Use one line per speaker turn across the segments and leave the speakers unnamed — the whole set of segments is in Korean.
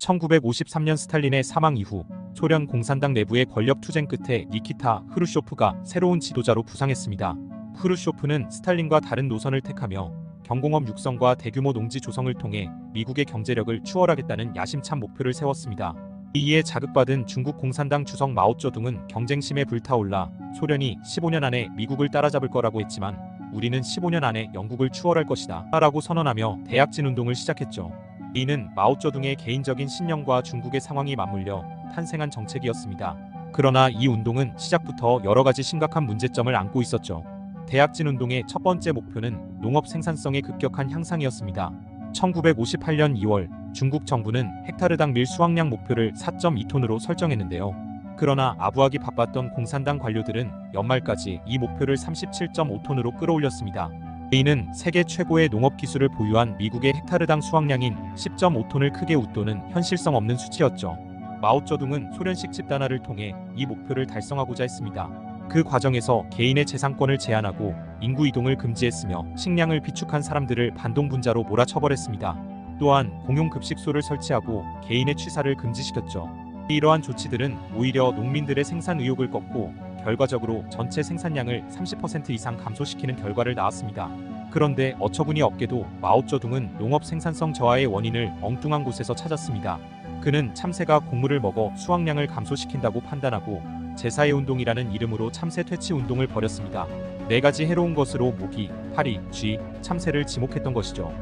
1953년 스탈린의 사망 이후 소련 공산당 내부의 권력 투쟁 끝에 니키타 흐루쇼프가 새로운 지도자로 부상했습니다. 흐루쇼프는 스탈린과 다른 노선을 택하며 경공업 육성과 대규모 농지 조성을 통해 미국의 경제력을 추월하겠다는 야심찬 목표를 세웠습니다. 이에 자극받은 중국 공산당 주석 마오쩌둥은 경쟁심에 불타올라 소련이 15년 안에 미국을 따라잡을 거라고 했지만 우리는 15년 안에 영국을 추월할 것이다 라고 선언하며 대약진 운동을 시작했죠. 이는 마오쩌둥의 개인적인 신념과 중국의 상황이 맞물려 탄생한 정책이었습니다. 그러나 이 운동은 시작부터 여러 가지 심각한 문제점을 안고 있었죠. 대약진 운동의 첫 번째 목표는 농업 생산성의 급격한 향상이었습니다. 1958년 2월 중국 정부는 헥타르당 밀 수확량 목표를 4.2톤으로 설정했는데요. 그러나 아부하기 바빴던 공산당 관료들은 연말까지 이 목표를 37.5톤으로 끌어올렸습니다. 이는 세계 최고의 농업 기술을 보유한 미국의 헥타르당 수확량인 10.5톤을 크게 웃도는 현실성 없는 수치였죠. 마오쩌둥은 소련식 집단화를 통해 이 목표를 달성하고자 했습니다. 그 과정에서 개인의 재산권을 제한하고 인구 이동을 금지했으며 식량을 비축한 사람들을 반동분자로 몰아쳐버렸습니다. 또한 공용급식소를 설치하고 개인의 취사를 금지시켰죠. 이러한 조치들은 오히려 농민들의 생산 의욕을 꺾고 결과적으로 전체 생산량을 30% 이상 감소시키는 결과를 낳았습니다. 그런데 어처구니 없게도 마오쩌둥은 농업 생산성 저하의 원인을 엉뚱한 곳에서 찾았습니다. 그는 참새가 곡물을 먹어 수확량을 감소시킨다고 판단하고 제사의 운동이라는 이름으로 참새 퇴치 운동을 벌였습니다. 네 가지 해로운 것으로 모기, 파리, 쥐, 참새를 지목했던 것이죠.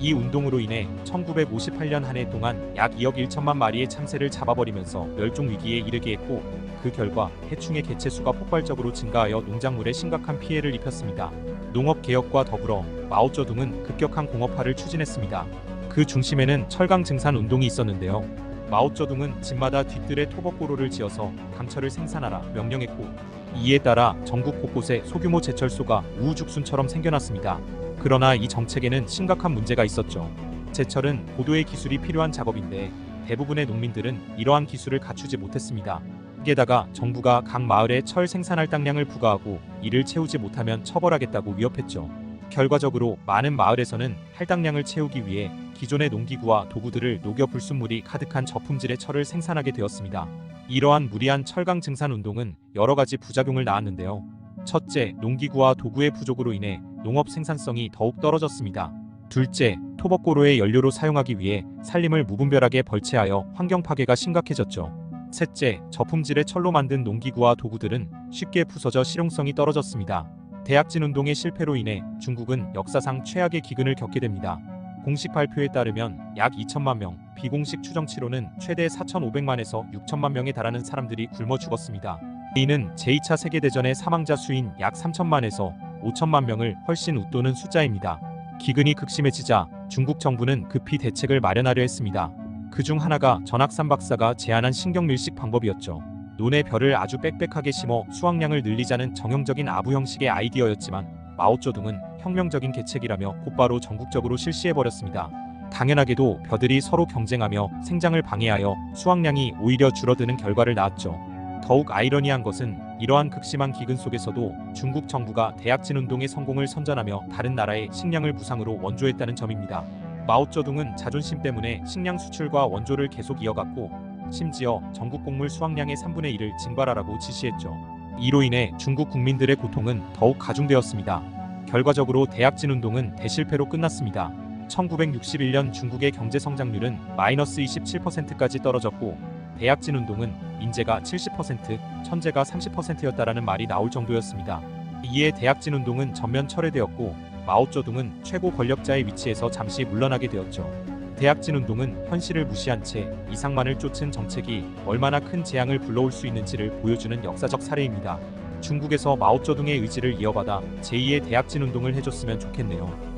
이 운동으로 인해 1958년 한 해 동안 약 2억 1천만 마리의 참새를 잡아버리면서 멸종 위기에 이르게 했고 그 결과 해충의 개체 수가 폭발적으로 증가하여 농작물에 심각한 피해를 입혔습니다. 농업 개혁과 더불어 마오쩌둥은 급격한 공업화를 추진했습니다. 그 중심에는 철강 증산 운동이 있었는데요. 마오쩌둥은 집마다 뒤뜰에 토벅고로를 지어서 강철을 생산하라 명령했고 이에 따라 전국 곳곳에 소규모 제철소가 우후죽순처럼 생겨났습니다. 그러나 이 정책에는 심각한 문제가 있었죠. 제철은 고도의 기술이 필요한 작업인데 대부분의 농민들은 이러한 기술을 갖추지 못했습니다. 게다가 정부가 각 마을에 철 생산 할당량을 부과하고 이를 채우지 못하면 처벌하겠다고 위협했죠. 결과적으로 많은 마을에서는 할당량을 채우기 위해 기존의 농기구와 도구들을 녹여 불순물이 가득한 저품질의 철을 생산하게 되었습니다. 이러한 무리한 철강 증산 운동은 여러 가지 부작용을 낳았는데요. 첫째, 농기구와 도구의 부족으로 인해 농업 생산성이 더욱 떨어졌습니다. 둘째, 토벅고로의 연료로 사용하기 위해 산림을 무분별하게 벌채하여 환경 파괴가 심각해졌죠. 셋째, 저품질의 철로 만든 농기구와 도구들은 쉽게 부서져 실용성이 떨어졌습니다. 대약진 운동의 실패로 인해 중국은 역사상 최악의 기근을 겪게 됩니다. 공식 발표에 따르면 약 2천만 명, 비공식 추정치로는 최대 4,500만에서 6천만 명에 달하는 사람들이 굶어 죽었습니다. 이는 제2차 세계대전의 사망자 수인 약 3천만에서 5천만 명을 훨씬 웃도는 숫자입니다. 기근이 극심해지자 중국 정부는 급히 대책을 마련하려 했습니다. 그 중 하나가 전학산 박사가 제안한 신경밀식 방법이었죠. 논에 벼를 아주 빽빽하게 심어 수확량을 늘리자는 정형적인 아부 형식의 아이디어였지만 마오쩌둥은 혁명적인 계책이라며 곧바로 전국적으로 실시해버렸습니다. 당연하게도 벼들이 서로 경쟁하며 생장을 방해하여 수확량이 오히려 줄어드는 결과를 낳았죠. 더욱 아이러니한 것은 이러한 극심한 기근 속에서도 중국 정부가 대약진 운동의 성공을 선전하며 다른 나라의 식량을 무상으로 원조했다는 점입니다. 마오쩌둥은 자존심 때문에 식량 수출과 원조를 계속 이어갔고 심지어 전국 곡물 수확량의 3분의 1을 증발하라고 지시했죠. 이로 인해 중국 국민들의 고통은 더욱 가중되었습니다. 결과적으로 대약진 운동은 대실패로 끝났습니다. 1961년 중국의 경제 성장률은 마이너스 27%까지 떨어졌고 대약진 운동은 인재가 70%, 천재가 30%였다라는 말이 나올 정도였습니다. 이에 대약진 운동은 전면 철회되었고 마오쩌둥은 최고 권력자의 위치에서 잠시 물러나게 되었죠. 대약진 운동은 현실을 무시한 채 이상만을 쫓은 정책이 얼마나 큰 재앙을 불러올 수 있는지를 보여주는 역사적 사례입니다. 중국에서 마오쩌둥의 의지를 이어받아 제2의 대약진 운동을 해줬으면 좋겠네요.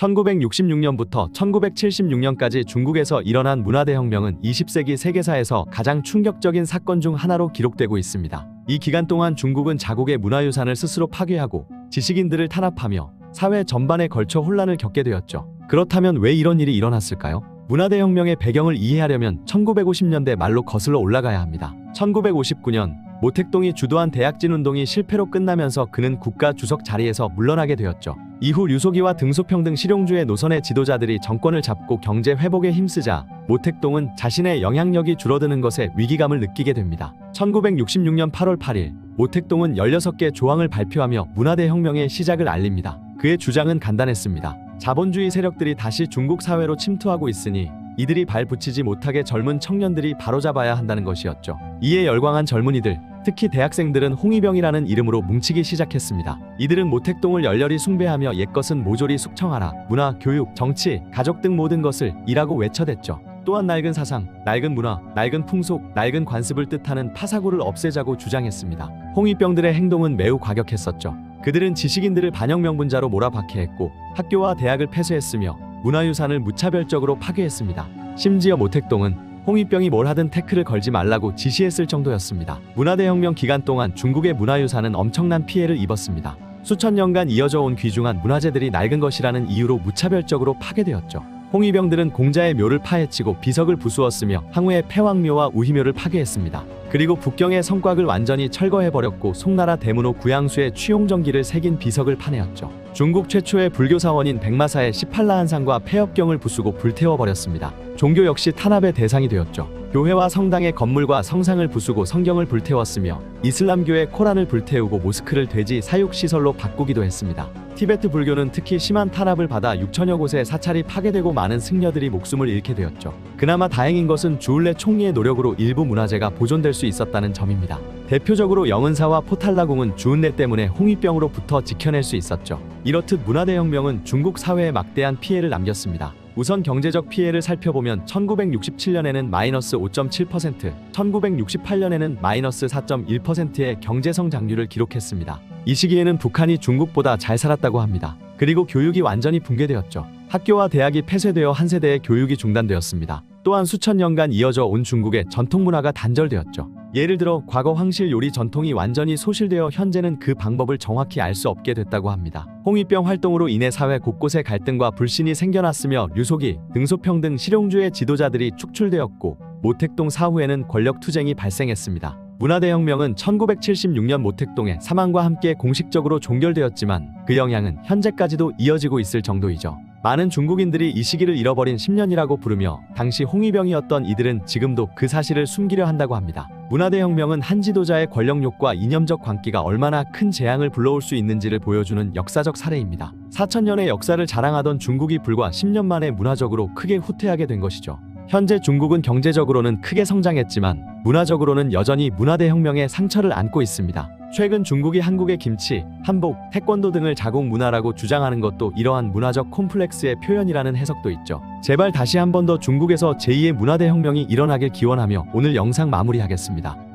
1966년부터 1976년까지 중국에서 일어난 문화대혁명은 20세기 세계사에서 가장 충격적인 사건 중 하나로 기록되고 있습니다. 이 기간 동안 중국은 자국의 문화유산을 스스로 파괴하고 지식인들을 탄압하며 사회 전반에 걸쳐 혼란을 겪게 되었죠. 그렇다면 왜 이런 일이 일어났을까요? 문화대혁명의 배경을 이해하려면 1950년대 말로 거슬러 올라가야 합니다. 1959년 모택동이 주도한 대약진 운동이 실패로 끝나면서 그는 국가 주석 자리에서 물러나게 되었죠. 이후 류소기와 등소평 등 실용주의 노선의 지도자들이 정권을 잡고 경제 회복에 힘쓰자 모택동은 자신의 영향력이 줄어드는 것에 위기감을 느끼게 됩니다. 1966년 8월 8일 모택동은 16개 조항을 발표하며 문화대 혁명의 시작을 알립니다. 그의 주장은 간단했습니다. 자본주의 세력들이 다시 중국 사회로 침투하고 있으니 이들이 발 붙이지 못하게 젊은 청년들이 바로잡아야 한다는 것이었죠. 이에 열광한 젊은이들, 특히 대학생들은 홍위병이라는 이름으로 뭉치기 시작했습니다. 이들은 모택동을 열렬히 숭배하며 옛것은 모조리 숙청하라, 문화, 교육, 정치, 가족 등 모든 것을 이라고 외쳐댔죠. 또한 낡은 사상, 낡은 문화, 낡은 풍속, 낡은 관습을 뜻하는 파사구를 없애자고 주장했습니다. 홍위병들의 행동은 매우 과격했었죠. 그들은 지식인들을 반영명분자로 몰아박해했고 학교와 대학을 폐쇄했으며 문화유산을 무차별적으로 파괴했습니다. 심지어 모택동은 홍위병이 뭘 하든 태클을 걸지 말라고 지시했을 정도였습니다. 문화대혁명 기간 동안 중국의 문화유산은 엄청난 피해를 입었습니다. 수천 년간 이어져 온 귀중한 문화재들이 낡은 것이라는 이유로 무차별적으로 파괴되었죠. 홍위병들은 공자의 묘를 파헤치고 비석을 부수었으며 항우의 폐왕묘와 우희묘를 파괴했습니다. 그리고 북경의 성곽을 완전히 철거해버렸고 송나라 대문호 구양수의 취용정기를 새긴 비석을 파내었죠. 중국 최초의 불교 사원인 백마사의 18라한상과 폐업경을 부수고 불태워버렸습니다. 종교 역시 탄압의 대상이 되었죠. 교회와 성당의 건물과 성상을 부수고 성경을 불태웠으며 이슬람교의 코란을 불태우고 모스크를 돼지 사육시설로 바꾸기도 했습니다. 티베트 불교는 특히 심한 탄압을 받아 6천여 곳에 사찰이 파괴되고 많은 승려들이 목숨을 잃게 되었죠. 그나마 다행인 것은 주울레 총리의 노력으로 일부 문화재가 보존될 수 있었다는 점입니다. 대표적으로 영은사와 포탈라궁은 주은내 때문에 홍위병으로부터 지켜낼 수 있었죠. 이렇듯 문화대혁명은 중국 사회에 막대한 피해를 남겼습니다. 우선 경제적 피해를 살펴보면 1967년에는 마이너스 5.7%, 1968년에는 마이너스 4.1%의 경제 성장률을 기록했습니다. 이 시기에는 북한이 중국보다 잘 살았다고 합니다. 그리고 교육이 완전히 붕괴되었죠. 학교와 대학이 폐쇄되어 한 세대의 교육이 중단되었습니다. 또한 수천 년간 이어져 온 중국의 전통 문화가 단절되었죠. 예를 들어 과거 황실 요리 전통이 완전히 소실되어 현재는 그 방법을 정확히 알 수 없게 됐다고 합니다. 홍위병 활동으로 인해 사회 곳곳에 갈등과 불신이 생겨났으며 류소기, 등소평 등 실용주의 지도자들이 축출되었고 모택동 사후에는 권력 투쟁이 발생했습니다. 문화대혁명은 1976년 모택동의 사망과 함께 공식적으로 종결되었지만 그 영향은 현재까지도 이어지고 있을 정도이죠. 많은 중국인들이 이 시기를 잃어버린 10년이라고 부르며 당시 홍위병이었던 이들은 지금도 그 사실을 숨기려 한다고 합니다. 문화대혁명은 한 지도자의 권력욕과 이념적 광기가 얼마나 큰 재앙을 불러올 수 있는지를 보여주는 역사적 사례입니다. 4천년의 역사를 자랑하던 중국이 불과 10년 만에 문화적으로 크게 후퇴하게 된 것이죠. 현재 중국은 경제적으로는 크게 성장했지만 문화적으로는 여전히 문화대혁명의 상처를 안고 있습니다. 최근 중국이 한국의 김치, 한복, 태권도 등을 자국 문화라고 주장하는 것도 이러한 문화적 콤플렉스의 표현이라는 해석도 있죠. 제발 다시 한 번 더 중국에서 제2의 문화대혁명이 일어나길 기원하며 오늘 영상 마무리하겠습니다.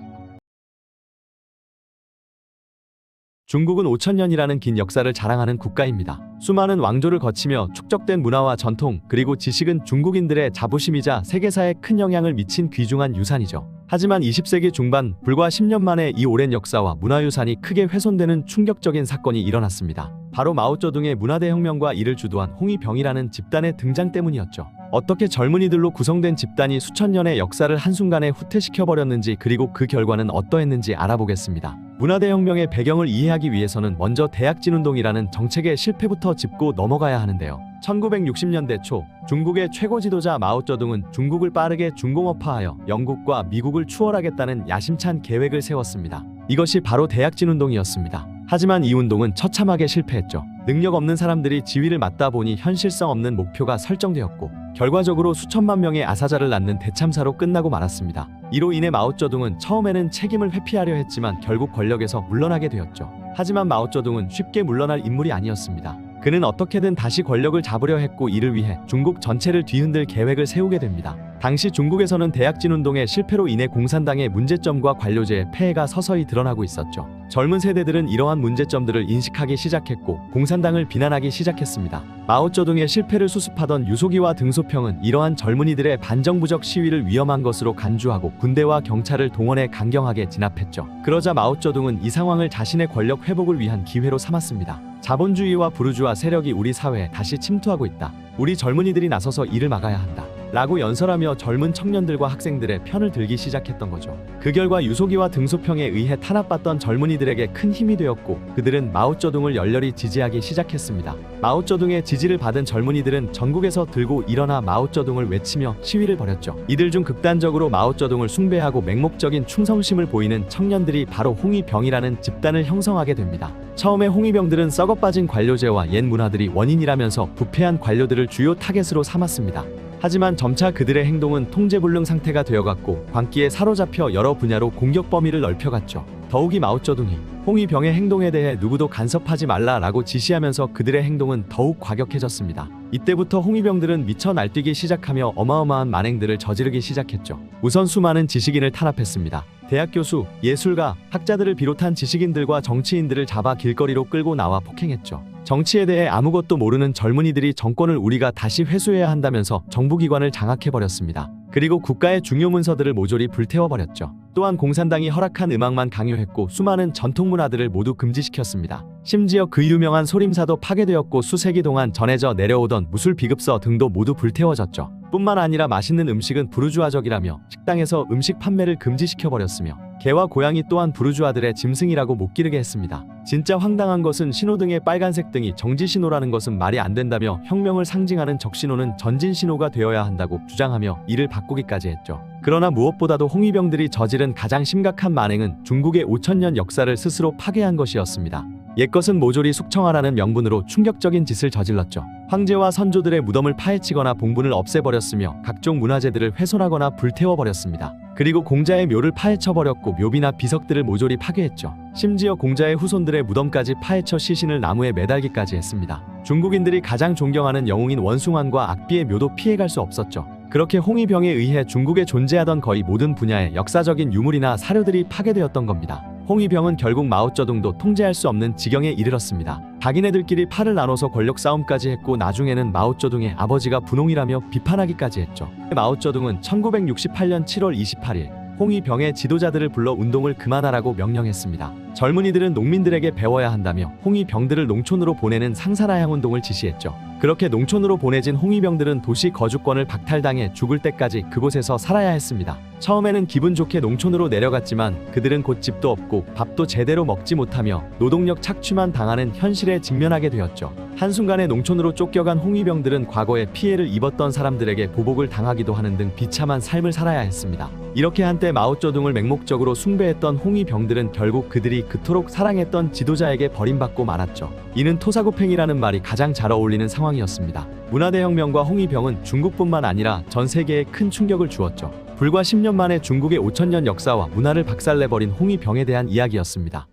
중국은 5천년이라는 긴 역사를 자랑하는 국가입니다. 수많은 왕조를 거치며 축적된 문화와 전통 그리고 지식은 중국인들의 자부심이자 세계사에 큰 영향을 미친 귀중한 유산이죠. 하지만 20세기 중반 불과 10년 만에 이 오랜 역사와 문화유산이 크게 훼손되는 충격적인 사건이 일어났습니다. 바로 마오쩌둥의 문화대혁명과 이를 주도한 홍위병이라는 집단의 등장 때문이었죠. 어떻게 젊은이들로 구성된 집단이 수천 년의 역사를 한순간에 후퇴시켜버렸는지 그리고 그 결과는 어떠했는지 알아보겠습니다. 문화대혁명의 배경을 이해하기 위해서는 먼저 대약진운동이라는 정책의 실패부터 짚고 넘어가야 하는데요. 1960년대 초 중국의 최고 지도자 마오쩌둥은 중국을 빠르게 중공업화하여 영국과 미국을 추월하겠다는 야심찬 계획을 세웠습니다. 이것이 바로 대약진운동이었습니다. 하지만 이 운동은 처참하게 실패했죠. 능력 없는 사람들이 지위를 맡다 보니 현실성 없는 목표가 설정되었고 결과적으로 수천만 명의 아사자를 낳는 대참사로 끝나고 말았습니다. 이로 인해 마오쩌둥은 처음에는 책임을 회피하려 했지만 결국 권력에서 물러나게 되었죠. 하지만 마오쩌둥은 쉽게 물러날 인물이 아니었습니다. 그는 어떻게든 다시 권력을 잡으려 했고 이를 위해 중국 전체를 뒤흔들 계획을 세우게 됩니다. 당시 중국에서는 대약진 운동의 실패로 인해 공산당의 문제점과 관료제의 폐해가 서서히 드러나고 있었죠. 젊은 세대들은 이러한 문제점들을 인식하기 시작했고 공산당을 비난하기 시작했습니다. 마오쩌둥의 실패를 수습하던 유소기와 등소평은 이러한 젊은이들의 반정부적 시위를 위험한 것으로 간주하고 군대와 경찰을 동원해 강경하게 진압했죠. 그러자 마오쩌둥은 이 상황을 자신의 권력 회복을 위한 기회로 삼았습니다. 자본주의와 부르주아 세력이 우리 사회에 다시 침투하고 있다. 우리 젊은이들이 나서서 이를 막아야 한다. 라고 연설하며 젊은 청년들과 학생들의 편을 들기 시작했던 거죠. 그 결과 유소기와 등소평에 의해 탄압받던 젊은이들에게 큰 힘이 되었고 그들은 마오쩌둥을 열렬히 지지하기 시작했습니다. 마오쩌둥의 지지를 받은 젊은이들은 전국에서 들고 일어나 마오쩌둥을 외치며 시위를 벌였죠. 이들 중 극단적으로 마오쩌둥을 숭배하고 맹목적인 충성심을 보이는 청년들이 바로 홍위병이라는 집단을 형성하게 됩니다. 처음에 홍위병들은 썩어빠진 관료제와 옛 문화들이 원인이라면서 부패한 관료들을 주요 타겟으로 삼았습니다. 하지만 점차 그들의 행동은 통제불능 상태가 되어갔고 광기에 사로잡혀 여러 분야로 공격 범위를 넓혀갔죠. 더욱이 마오쩌둥이 홍위병의 행동에 대해 누구도 간섭하지 말라라고 지시하면서 그들의 행동은 더욱 과격해졌습니다. 이때부터 홍위병들은 미쳐 날뛰기 시작하며 어마어마한 만행들을 저지르기 시작했죠. 우선 수많은 지식인을 탄압했습니다. 대학 교수, 예술가, 학자들을 비롯한 지식인들과 정치인들을 잡아 길거리로 끌고 나와 폭행했죠. 정치에 대해 아무것도 모르는 젊은이들이 정권을 우리가 다시 회수해야 한다면서 정부기관을 장악해버렸습니다. 그리고 국가의 중요 문서들을 모조리 불태워버렸죠. 또한 공산당이 허락한 음악만 강요했고 수많은 전통 문화들을 모두 금지시켰습니다. 심지어 그 유명한 소림사도 파괴되었고 수세기 동안 전해져 내려오던 무술 비급서 등도 모두 불태워졌죠. 뿐만 아니라 맛있는 음식은 부르주아적이라며 식당에서 음식 판매를 금지시켜버렸으며 개와 고양이 또한 부르주아들의 짐승이라고 못 기르게 했습니다. 진짜 황당한 것은 신호등의 빨간색 등이 정지 신호라는 것은 말이 안 된다며 혁명을 상징하는 적신호는 전진 신호가 되어야 한다고 주장하며 이를 바꾸기까지 했죠. 그러나 무엇보다도 홍위병들이 저지른 가장 심각한 만행은 중국의 5천년 역사를 스스로 파괴한 것이었습니다. 옛것은 모조리 숙청하라는 명분으로 충격적인 짓을 저질렀죠. 황제와 선조들의 무덤을 파헤치거나 봉분을 없애버렸으며 각종 문화재들을 훼손하거나 불태워버렸습니다. 그리고 공자의 묘를 파헤쳐버렸고 묘비나 비석들을 모조리 파괴했죠. 심지어 공자의 후손들의 무덤까지 파헤쳐 시신을 나무에 매달기까지 했습니다. 중국인들이 가장 존경하는 영웅인 원숭환과 악비의 묘도 피해갈 수 없었죠. 그렇게 홍위병에 의해 중국에 존재하던 거의 모든 분야의 역사적인 유물이나 사료들이 파괴되었던 겁니다. 홍위병은 결국 마오쩌둥도 통제할 수 없는 지경에 이르렀습니다. 자기네들끼리 팔을 나눠서 권력 싸움까지 했고 나중에는 마오쩌둥의 아버지가 분홍이라며 비판하기까지 했죠. 마오쩌둥은 1968년 7월 28일 홍위병의 지도자들을 불러 운동을 그만하라고 명령했습니다. 젊은이들은 농민들에게 배워야 한다며 홍위병들을 농촌으로 보내는 상산하향 운동을 지시했죠. 그렇게 농촌으로 보내진 홍위병들은 도시 거주권을 박탈당해 죽을 때까지 그곳에서 살아야 했습니다. 처음에는 기분 좋게 농촌으로 내려갔지만 그들은 곧 집도 없고 밥도 제대로 먹지 못하며 노동력 착취만 당하는 현실에 직면하게 되었죠. 한순간에 농촌으로 쫓겨간 홍위병들은 과거에 피해를 입었던 사람들에게 보복을 당하기도 하는 등 비참한 삶을 살아야 했습니다. 이렇게 한때 마오쩌둥을 맹목적으로 숭배했던 홍위병들은 결국 그들이 그토록 사랑했던 지도자에게 버림받고 말았죠. 이는 토사구팽이라는 말이 가장 잘 어울리는 상황이었습니다. 문화대혁명과 홍위병은 중국뿐만 아니라 전 세계에 큰 충격을 주었죠. 불과 10년 만에 중국의 5천년 역사와 문화를 박살내버린 홍위병에 대한 이야기였습니다.